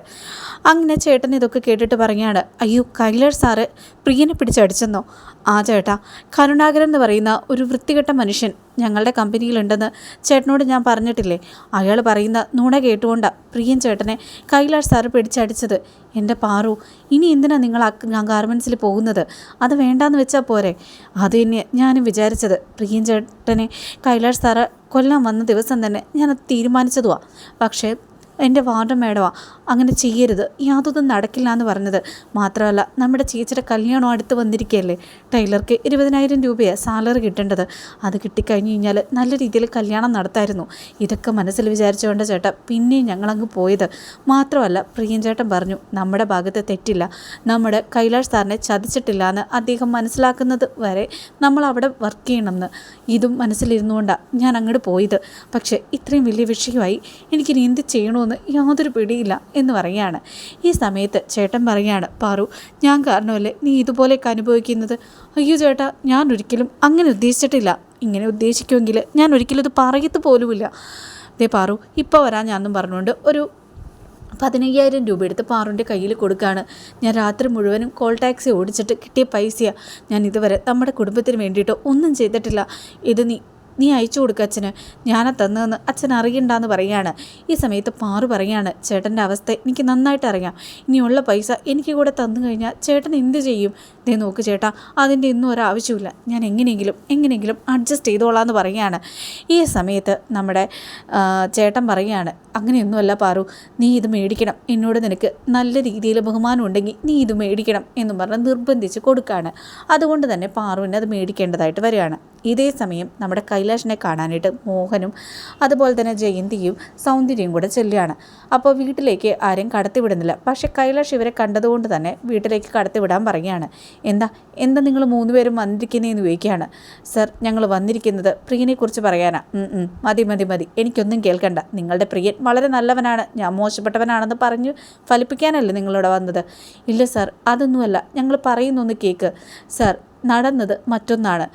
അങ്ങനെ ചേട്ടൻ ഇതൊക്കെ കേട്ടിട്ട് പറയാണ് അയ്യോ കൈലർ സാറ് പ്രിയനെ പിടിച്ചടിച്ചെന്നോ? ആ ചേട്ടാ കരുണാകരൻ എന്ന് പറയുന്ന ഒരു വൃത്തികെട്ട മനുഷ്യൻ ഞങ്ങളുടെ കമ്പനിയിലുണ്ടെന്ന് ചേട്ടനോട് ഞാൻ പറഞ്ഞിട്ടില്ലേ? അയാൾ പറയുന്ന നുണ കേട്ടുകൊണ്ട് പ്രിയൻ ചേട്ടനെ കൈലാഷ് സാറ് പിടിച്ചടിച്ചത്. എന്റെ പാറു ഇനി എന്തിനാണ് നിങ്ങൾ ഞാൻ ഗാർമെൻസിൽ പോകുന്നത്? അത് വേണ്ടാന്ന് വെച്ചാൽ പോരെ. അത് തന്നെ ഞാനും വിചാരിച്ചത്. പ്രിയൻ ചേട്ടനെ കൈലാഷ് സാറ് കൊല്ലാൻ വന്ന ദിവസം തന്നെ ഞാനത് തീരുമാനിച്ചതുവാ. പക്ഷേ എന്റെ വാർഡ് മേഡമാ അങ്ങനെ ചെയ്യരുത്. യാതൊന്നും നടക്കില്ല എന്ന് പറഞ്ഞത്. മാത്രമല്ല നമ്മുടെ ചേച്ചിയുടെ കല്യാണം അടുത്ത് വന്നിരിക്കുകയല്ലേ? ടൈലർക്ക് ഇരുപതിനായിരം രൂപയാണ് സാലറി കിട്ടേണ്ടത്. അത് കിട്ടിക്കഴിഞ്ഞ് കഴിഞ്ഞാൽ നല്ല രീതിയിൽ കല്യാണം നടത്തായിരുന്നു. ഇതൊക്കെ മനസ്സിൽ വിചാരിച്ചുകൊണ്ട് ചേട്ടൻ പിന്നെയും ഞങ്ങളങ്ങ് പോയത്. മാത്രമല്ല പ്രിയൻ ചേട്ടൻ പറഞ്ഞു നമ്മുടെ ഭാഗത്ത് തെറ്റില്ല. നമ്മുടെ കൈലാഷ് സാറിനെ ചതിച്ചിട്ടില്ല എന്ന് അദ്ദേഹം മനസ്സിലാക്കുന്നത് വരെ നമ്മൾ അവിടെ വർക്ക് ചെയ്യണമെന്ന്. ഇതും മനസ്സിലിരുന്നുകൊണ്ടാണ് ഞാൻ അങ്ങോട്ട് പോയത്. പക്ഷേ ഇത്രയും വലിയ വിഷയമായി എനിക്കിനി എന്ത് ചെയ്യണമെന്ന് യാതൊരു പിടിയില്ല എന്ന് പറയുകയാണ്. ഈ സമയത്ത് ചേട്ടൻ പറയുകയാണ് പാറു ഞാൻ കാരണമല്ലേ നീ ഇതുപോലെയൊക്കെ അനുഭവിക്കുന്നത്? അയ്യോ ചേട്ടാ ഞാൻ ഒരിക്കലും അങ്ങനെ ഉദ്ദേശിച്ചിട്ടില്ല. ഇങ്ങനെ ഉദ്ദേശിക്കുമെങ്കിൽ ഞാൻ ഒരിക്കലും ഇത് പറയത്ത് പോലുമില്ല. ദേ പാറു ഇപ്പോൾ വരാൻ ഞാനെന്നും പറഞ്ഞുകൊണ്ട് ഒരു പതിനയ്യായിരം രൂപ എടുത്ത് പാറുന്റെ കയ്യിൽ കൊടുക്കുകയാണ്. ഞാൻ രാത്രി മുഴുവനും കോൾ ടാക്സി ഓടിച്ചിട്ട് കിട്ടിയ പൈസയാണ് ഞാൻ ഇതുവരെ നമ്മുടെ കുടുംബത്തിന് വേണ്ടിയിട്ട് ഒന്നും ചെയ്തിട്ടില്ല. ഇത് നീ നീ അയച്ചു കൊടുക്ക അച്ഛന്. ഞാനാ തന്നതെന്ന് അച്ഛൻ അറിയണ്ടെന്ന് പറയാണ്. ഈ സമയത്ത് പാറു പറയാണ് ചേട്ടന്റെ അവസ്ഥ എനിക്ക് നന്നായിട്ട് അറിയാം. ഇനിയുള്ള പൈസ എനിക്ക് കൂടെ തന്നു കഴിഞ്ഞാൽ ചേട്ടൻ എന്ത് ചെയ്യും? ദേ നോക്ക് ചേട്ടാ അതിന്റെ ഒന്നും ഒരാവശ്യമില്ല ഞാൻ എങ്ങനെയെങ്കിലും എങ്ങനെയെങ്കിലും അഡ്ജസ്റ്റ് ചെയ്തോളാം എന്ന് പറയുകയാണ് ഈ സമയത്ത് നമ്മുടെ ചേട്ടൻ പറയുകയാണ് അങ്ങനെയൊന്നുമല്ല പാറു നീ ഇത് മേടിക്കണം. എന്നോട് നിനക്ക് നല്ല രീതിയിൽ ബഹുമാനം ഉണ്ടെങ്കിൽ നീ ഇത് മേടിക്കണം എന്നും പറഞ്ഞ് നിർബന്ധിച്ച് കൊടുക്കുകയാണ് അതുകൊണ്ട് തന്നെ പാറുവിന് അത് മേടിക്കേണ്ടതായിട്ട് വരികയാണ്. ഇതേ സമയം നമ്മുടെ കൈലാഷിനെ കാണാനായിട്ട് മോഹനും അതുപോലെ തന്നെ ജയന്തിയും സൗന്ദര്യവും കൂടെ ചെല്ലുകയാണ്. അപ്പോൾ വീട്ടിലേക്ക് ആരും കടത്തിവിടുന്നില്ല പക്ഷേ കൈലാഷ് ഇവരെ കണ്ടതുകൊണ്ട് തന്നെ വീട്ടിലേക്ക് കടത്തിവിടാൻ പറയുകയാണ്. എന്താ എന്താ നിങ്ങൾ മൂന്നുപേരും വന്നിരിക്കുന്നതെന്ന് ചോദിക്കുകയാണ്. സർ ഞങ്ങൾ വന്നിരിക്കുന്നത് പ്രിയനെക്കുറിച്ച് പറയാനാണ് മതി മതി മതി. എനിക്കൊന്നും കേൾക്കണ്ട. നിങ്ങളുടെ പ്രിയൻ വളരെ നല്ലവനാണ്. ഞാൻ മോശപ്പെട്ടവനാണെന്ന് പറഞ്ഞു ഫലിപ്പിക്കാനല്ലേ നിങ്ങളിവിടെ വന്നത്? ഇല്ല സർ അതൊന്നുമല്ല. ഞങ്ങൾ പറയുന്നൊന്ന് കേക്ക്. സർ നടന്നത് മറ്റൊന്നാണ്.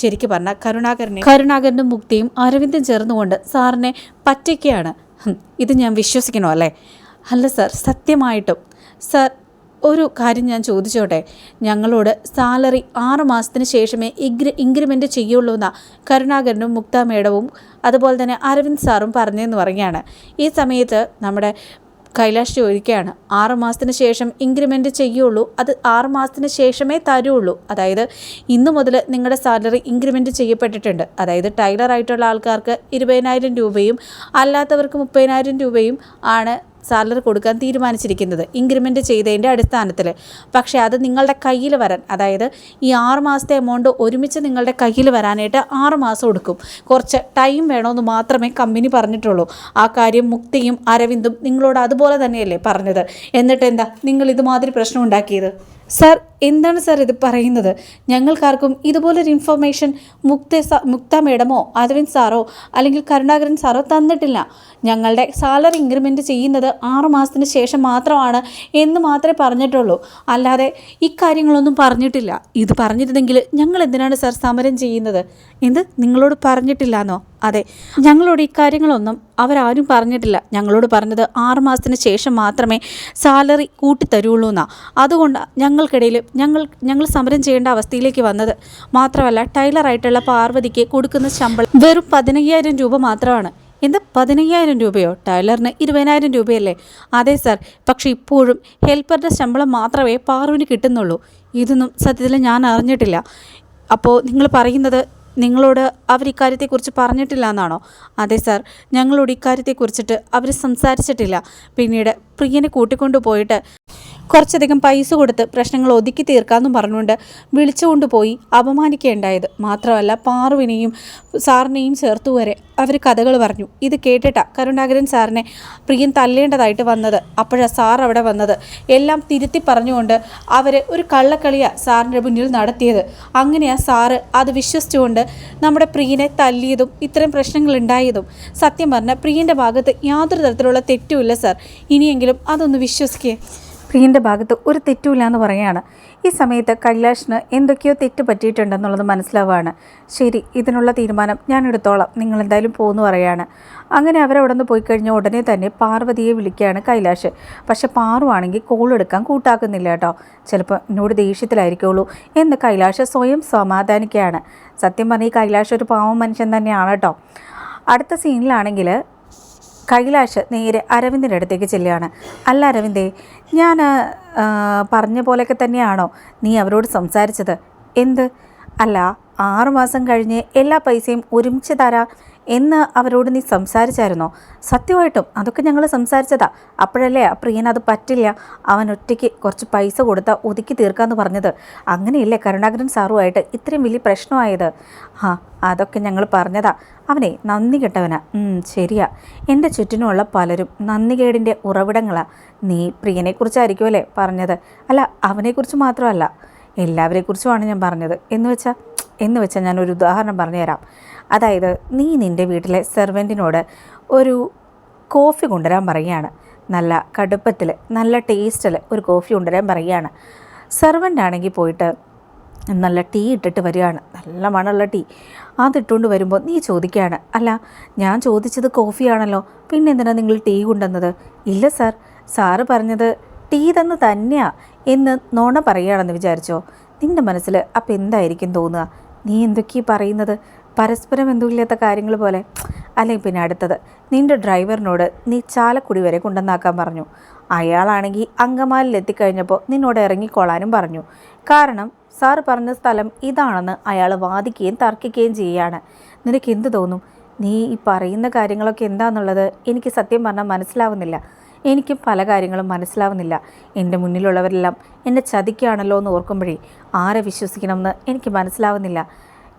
ശരിക്കും പറഞ്ഞാൽ കരുണാകരനെ. കരുണാകരനും മുക്തിയും അരവിന്ദും ചേർന്നുകൊണ്ട് സാറിനെ പറ്റിക്കുകയാണ് ഇത് ഞാൻ വിശ്വസിക്കണോ അല്ലേ? അല്ല സാർ സത്യമായിട്ടും. സാർ ഒരു കാര്യം ഞാൻ ചോദിച്ചോട്ടെ? ഞങ്ങളോട് സാലറി ആറ് മാസത്തിന് ശേഷമേ ഇഗ്രി ഇൻക്രിമെന്റ് ചെയ്യുള്ളൂ എന്ന കരുണാകരനും മുക്ത മേഡവും അതുപോലെ തന്നെ അരവിന്ദ് സാറും പറഞ്ഞതെന്ന് പറയുകയാണ്. ഈ സമയത്ത് നമ്മുടെ കൈലാഷ് ചോദിക്കുകയാണ് ആറ് മാസത്തിന് ശേഷം ഇൻക്രിമെന്റ് ചെയ്യുള്ളൂ? അത് ആറ് മാസത്തിന് ശേഷമേ തരുള്ളൂ. അതായത് ഇന്നു മുതൽ നിങ്ങളുടെ സാലറി ഇൻക്രിമെന്റ് ചെയ്യപ്പെട്ടിട്ടുണ്ട്. അതായത് ടൈലർ ആയിട്ടുള്ള ആൾക്കാർക്ക് ഇരുപതിനായിരം രൂപയും അല്ലാത്തവർക്ക് മുപ്പതിനായിരം രൂപയും ആണ് സാലറി കൊടുക്കാൻ തീരുമാനിച്ചിരിക്കുന്നത് ഇൻക്രിമെന്റ് ചെയ്തതിന്റെ അടിസ്ഥാനത്തിൽ. പക്ഷേ അത് നിങ്ങളുടെ കയ്യിൽ വരാൻ അതായത് ഈ ആറ് മാസത്തെ എമൗണ്ട് ഒരുമിച്ച് നിങ്ങളുടെ കയ്യിൽ വരാനായിട്ട് ആറ് മാസം എടുക്കും. കുറച്ച് ടൈം വേണമെന്ന് മാത്രമേ കമ്പനി പറഞ്ഞിട്ടുള്ളൂ. ആ കാര്യം മുക്തിയും അരവിന്ദും നിങ്ങളോട് അതുപോലെ തന്നെയല്ലേ പറഞ്ഞത്? എന്നിട്ട് എന്താ നിങ്ങൾ ഇതുമാതിരി പ്രശ്നം ഉണ്ടാക്കിയത്? സാർ എന്താണ് സാർ ഇത് പറയുന്നത്? ഞങ്ങൾക്കാർക്കും ഇതുപോലൊരു ഇൻഫർമേഷൻ മുക്ത മുക്ത മേഡമോ അരവിന്ദ് സാറോ അല്ലെങ്കിൽ കരുണാകരൻ സാറോ തന്നിട്ടില്ല. ഞങ്ങളുടെ സാലറി ഇൻക്രിമെന്റ് ചെയ്യുന്നത് ആറു മാസത്തിന് ശേഷം മാത്രമാണ് എന്ന് മാത്രമേ പറഞ്ഞിട്ടുള്ളൂ. അല്ലാതെ ഇക്കാര്യങ്ങളൊന്നും പറഞ്ഞിട്ടില്ല. ഇത് പറഞ്ഞിരുന്നെങ്കിൽ ഞങ്ങൾ എന്തിനാണ് സാർ സമരം ചെയ്യുന്നത്? എന്ത്? നിങ്ങളോട് പറഞ്ഞിട്ടില്ല എന്നോ അതെ ഞങ്ങളോട് ഇക്കാര്യങ്ങളൊന്നും അവരാരും പറഞ്ഞിട്ടില്ല. ഞങ്ങളോട് പറഞ്ഞത് ആറ് മാസത്തിന് ശേഷം മാത്രമേ സാലറി കൂട്ടിത്തരുള്ളൂ എന്നാണ് അതുകൊണ്ട് ഞങ്ങൾക്കിടയിൽ ഞങ്ങൾ ഞങ്ങൾ സമരം ചെയ്യേണ്ട അവസ്ഥയിലേക്ക് വന്നത്. മാത്രമല്ല ടൈലറായിട്ടുള്ള പാർവതിക്ക് കൊടുക്കുന്ന ശമ്പളം വെറും പതിനയ്യായിരം രൂപ മാത്രമാണ്. എന്ത് പതിനയ്യായിരം രൂപയോ? ടൈലറിന് ഇരുപതിനായിരം രൂപയല്ലേ? അതെ സാർ. പക്ഷേ ഇപ്പോഴും ഹെൽപ്പറുടെ ശമ്പളം മാത്രമേ പാറുവിന് കിട്ടുന്നുള്ളൂ. ഇതൊന്നും സത്യത്തിൽ ഞാൻ അറിഞ്ഞിട്ടില്ല. അപ്പോൾ നിങ്ങൾ പറയുന്നത് നിങ്ങളോട് അവർ ഇക്കാര്യത്തെക്കുറിച്ച് പറഞ്ഞിട്ടില്ല എന്നാണോ? അതെ സാർ. ഞങ്ങളോട് ഇക്കാര്യത്തെക്കുറിച്ചിട്ട് അവർ സംസാരിച്ചിട്ടില്ല. പിന്നീട് പ്രിയനെ കൂട്ടിക്കൊണ്ടു പോയിട്ട് കുറച്ചധികം പൈസ കൊടുത്ത് പ്രശ്നങ്ങൾ ഒതുക്കി തീർക്കാമെന്നും പറഞ്ഞുകൊണ്ട് വിളിച്ചുകൊണ്ട് പോയി അപമാനിക്കേണ്ടായത് മാത്രമല്ല പാറുവിനെയും സാറിനെയും ചേർത്തു വരെ അവർ കഥകൾ പറഞ്ഞു. ഇത് കേട്ടിട്ടാ കരുണാകരൻ സാറിനെ പ്രിയൻ തല്ലേണ്ടതായിട്ട് വന്നത്. അപ്പോഴാണ് സാർ അവിടെ വന്നത്. എല്ലാം തിരുത്തി പറഞ്ഞുകൊണ്ട് അവർ ഒരു കള്ളക്കളിയാണ് സാറിന്റെ മുന്നിൽ നടത്തിയത്. അങ്ങനെയാണ് സാറ് അത് വിശ്വസിച്ചുകൊണ്ട് നമ്മുടെ പ്രിയനെ തല്ലിയതും ഇത്തരം പ്രശ്നങ്ങൾ ഉണ്ടായതും സത്യം പറഞ്ഞാൽ പ്രിയന്റെ ഭാഗത്ത് യാതൊരു തരത്തിലുള്ള തെറ്റുമില്ല സാർ. ഇനിയെങ്കിലും അതൊന്ന് വിശ്വസിക്കുക പ്രിയന്റെ ഭാഗത്ത് ഒരു തെറ്റുമില്ല എന്ന് പറയുകയാണ്. ഈ സമയത്ത് കൈലാഷിന് എന്തൊക്കെയോ തെറ്റ് പറ്റിയിട്ടുണ്ടെന്നുള്ളത് മനസ്സിലാവുകയാണ്. ശരി ഇതിനുള്ള തീരുമാനം ഞാൻ എടുത്തോളാം. നിങ്ങൾ എന്തായാലും പോകുന്നു പറയുകയാണ്. അങ്ങനെ അവരവിടെ നിന്ന് പോയി കഴിഞ്ഞ ഉടനെ തന്നെ പാർവതിയെ വിളിക്കുകയാണ് കൈലാഷ്. പക്ഷെ പാറുവാണെങ്കിൽ കോൾ എടുക്കാൻ കൂട്ടാക്കുന്നില്ല കേട്ടോ. ചിലപ്പോൾ എന്നോട് ദേഷ്യത്തിലായിരിക്കുള്ളൂ എന്ന് കൈലാഷ് സ്വയം സമാധാനിക്കുകയാണ്. സത്യം പറഞ്ഞാൽ ഈ കൈലാഷ് ഒരു പാവം മനുഷ്യൻ തന്നെയാണ് കേട്ടോ. അടുത്ത സീനിലാണെങ്കിൽ കൈലാഷ് നേരെ അരവിന്ദിന്റെ അടുത്തേക്ക് ചെല്ലുകയാണ്. അല്ല അരവിന്ദേ ഞാൻ പറഞ്ഞ പോലെയൊക്കെ തന്നെയാണോ നീ അവരോട് സംസാരിച്ചത്? എന്ത്? അല്ല ആറുമാസം കഴിഞ്ഞ് എല്ലാ പൈസയും ഒരുമിച്ച് തരാം. എന്ന് അവരോട് നീ സംസാരിച്ചായിരുന്നോ? സത്യമായിട്ടും അതൊക്കെ ഞങ്ങൾ സംസാരിച്ചതാ. അപ്പോഴല്ലേ? ആ അത് പറ്റില്ല. അവൻ ഒറ്റയ്ക്ക് കുറച്ച് പൈസ കൊടുത്താൽ ഒതുക്കി തീർക്കാമെന്ന് പറഞ്ഞത്. അങ്ങനെയല്ലേ കരുണാകരൻ സാറുമായിട്ട് ഇത്രയും വലിയ പ്രശ്നമായത്? ആ അതൊക്കെ ഞങ്ങൾ പറഞ്ഞതാ. അവനെ നന്ദി കെട്ടവനാ. ശരിയാ. എന്റെ ചുറ്റിനുമുള്ള പലരും നന്ദികേടിന്റെ ഉറവിടങ്ങളാണ് നീ പ്രിയനെക്കുറിച്ചായിരിക്കുമല്ലേ പറഞ്ഞത്? അല്ല അവനെക്കുറിച്ച് മാത്രമല്ല. എല്ലാവരെക്കുറിച്ചുമാണ് ഞാൻ പറഞ്ഞത്. എന്ന് വെച്ചാൽ എന്ന് വെച്ചാൽ ഞാനൊരു ഉദാഹരണം പറഞ്ഞുതരാം. അതായത് നീ നിന്റെ വീട്ടിലെ സെർവന്റിനോട് ഒരു കോഫി കൊണ്ടുവരാൻ പറയുകയാണ്. നല്ല കടുപ്പത്തിൽ നല്ല ടേസ്റ്റിൽ ഒരു കോഫി കൊണ്ടുവരാൻ പറയുകയാണ്. സെർവന്റ് ആണെങ്കിൽ പോയിട്ട് നല്ല ടീ ഇട്ടിട്ട് വരികയാണ്. നല്ല മണമുള്ള ടീ അതിട്ടുകൊണ്ട് വരുമ്പോൾ നീ ചോദിക്കുകയാണ് അല്ല ഞാൻ ചോദിച്ചത് കോഫിയാണല്ലോ പിന്നെ എന്തിനാണ് നിങ്ങൾ ടീ കൊണ്ടുവന്നത്? ഇല്ല സാർ സാറ് പറഞ്ഞത് ടീ തന്ന് തന്നെയാ എന്ന് നോണ പറയുകയാണെന്ന് വിചാരിച്ചോ? നിന്റെ മനസ്സിൽ അപ്പം എന്തായിരിക്കും തോന്നുക? നീ എന്തൊക്കെയാ പറയുന്നത്? പരസ്പരം എന്തുമില്ലാത്ത കാര്യങ്ങൾ പോലെ. അല്ലെങ്കിൽ പിന്നെ അടുത്തത് നിന്റെ ഡ്രൈവറിനോട് നീ ചാലക്കുടി വരെ കൊണ്ടുവന്നാക്കാൻ പറഞ്ഞു. അയാളാണെങ്കിൽ അങ്കമാലിൽ എത്തിക്കഴിഞ്ഞപ്പോൾ നിന്നോട് ഇറങ്ങിക്കൊള്ളാനും പറഞ്ഞു. കാരണം സാർ പറഞ്ഞ സ്ഥലം ഇതാണെന്ന് അയാൾ വാദിക്കുകയും തർക്കിക്കുകയും ചെയ്യുകയാണ് നിനക്ക് എന്ത് തോന്നും? നീ ഈ പറയുന്ന കാര്യങ്ങളൊക്കെ എന്താണെന്നുള്ളത് എനിക്ക് സത്യം പറഞ്ഞാൽ മനസ്സിലാവുന്നില്ല. എനിക്ക് പല കാര്യങ്ങളും മനസ്സിലാവുന്നില്ല. എന്റെ മുന്നിലുള്ളവരെല്ലാം എന്നെ ചതിക്കുകയാണല്ലോ എന്ന് ഓർക്കുമ്പോഴേ ആരെ വിശ്വസിക്കണമെന്ന് എനിക്ക് മനസ്സിലാവുന്നില്ല.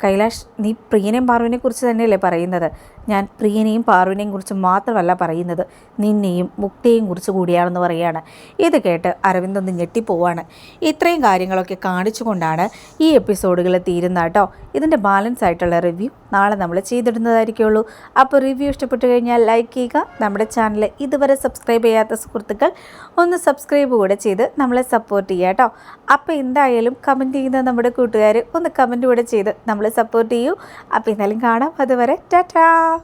കൈലാഷ് നീ പ്രിയനെയും പാർവിനെ കുറിച്ച് തന്നെയല്ലേ പറയുന്നത്? ഞാൻ പ്രിയനെയും പാർവിനെയും കുറിച്ച് മാത്രമല്ല പറയുന്നത്. നിന്നെയും മുക്തിയെയും കുറിച്ച് കൂടിയാണെന്ന് പറയുകയാണ്. ഇത് കേട്ട് അരവിന്ദ് ഒന്ന് ഞെട്ടിപ്പോവാണ്. ഇത്രയും കാര്യങ്ങളൊക്കെ കാണിച്ചുകൊണ്ടാണ് ഈ എപ്പിസോഡുകൾ തീരുന്ന കേട്ടോ. ഇതിന്റെ ബാലൻസ് ആയിട്ടുള്ള റിവ്യൂ നാളെ നമ്മൾ ചെയ്തിടുന്നതായിരിക്കുള്ളൂ. അപ്പോൾ റിവ്യൂ ഇഷ്ടപ്പെട്ടു കഴിഞ്ഞാൽ ലൈക്ക് ചെയ്യുക. നമ്മുടെ ചാനൽ ഇതുവരെ സബ്സ്ക്രൈബ് ചെയ്യാത്ത സുഹൃത്തുക്കൾ ഒന്ന് സബ്സ്ക്രൈബ് കൂടെ ചെയ്ത് നമ്മളെ സപ്പോർട്ട് ചെയ്യുക കേട്ടോ. അപ്പോൾ എന്തായാലും കമന്റ് ചെയ്യുന്ന നമ്മുടെ കൂട്ടുകാർ ഒന്ന് കമന്റ് കൂടെ ചെയ്ത് നമ്മൾ സപ്പോർട്ട് ചെയ്യൂ. അപ്പോൾ എന്നാലും കാണാം. അതുവരെ ടാറ്റാ.